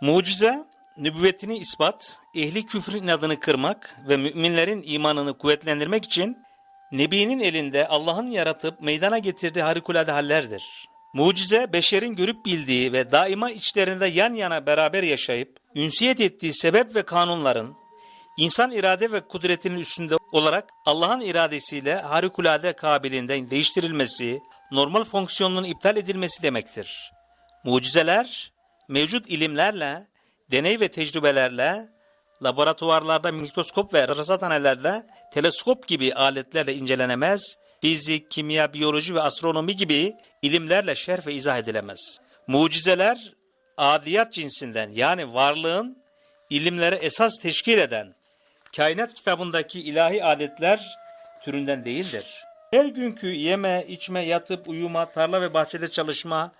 Mucize, nübüvvetini ispat, ehli küfrün inadını kırmak ve müminlerin imanını kuvvetlendirmek için Nebi'nin elinde Allah'ın yaratıp meydana getirdiği harikulade hallerdir. Mucize, beşerin görüp bildiği ve daima içlerinde yan yana beraber yaşayıp, ünsiyet ettiği sebep ve kanunların, insan irade ve kudretinin üstünde olarak Allah'ın iradesiyle harikulade kabiliğinden değiştirilmesi, normal fonksiyonunun iptal edilmesi demektir. Mucizeler, mevcut ilimlerle, deney ve tecrübelerle, laboratuvarlarda mikroskop ve rasathanelerle, teleskop gibi aletlerle incelenemez, fizik, kimya, biyoloji ve astronomi gibi ilimlerle şerh ve izah edilemez. Mucizeler, adiyat cinsinden yani varlığın ilimlere esas teşkil eden kainat kitabındaki ilahi adetler türünden değildir. Her günkü yeme, içme, yatıp uyuma, tarla ve bahçede çalışma,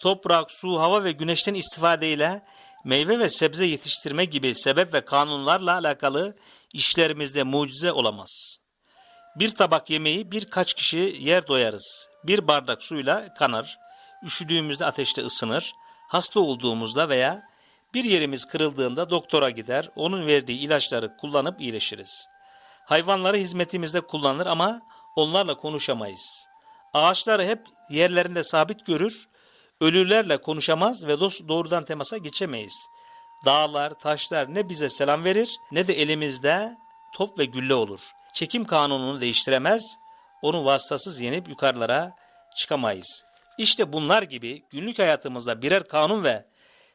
toprak, su, hava ve güneşten istifadeyle meyve ve sebze yetiştirme gibi sebep ve kanunlarla alakalı işlerimizde mucize olamaz. Bir tabak yemeği birkaç kişi yer doyarız. Bir bardak suyla kanar, üşüdüğümüzde ateşte ısınır, hasta olduğumuzda veya bir yerimiz kırıldığında doktora gider, onun verdiği ilaçları kullanıp iyileşiriz. Hayvanları hizmetimizde kullanır ama onlarla konuşamayız. Ağaçları hep yerlerinde sabit görür, ölülerle konuşamaz ve doğrudan temasa geçemeyiz. Dağlar, taşlar ne bize selam verir ne de elimizde top ve gülle olur. Çekim kanununu değiştiremez, onu vasıtasız yenip yukarılara çıkamayız. İşte bunlar gibi günlük hayatımızda birer kanun ve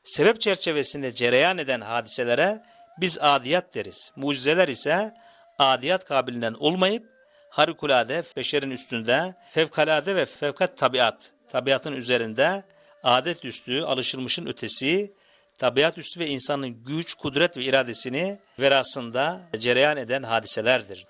sebep çerçevesinde cereyan eden hadiselere biz adiyat deriz. Mucizeler ise adiyat kabilinden olmayıp harikulade beşerin üstünde fevkalade ve fevkat tabiat, tabiatın üzerinde adet üstü, alışılmışın ötesi, tabiat üstü ve insanın güç, kudret ve iradesini verasında cereyan eden hadiselerdir.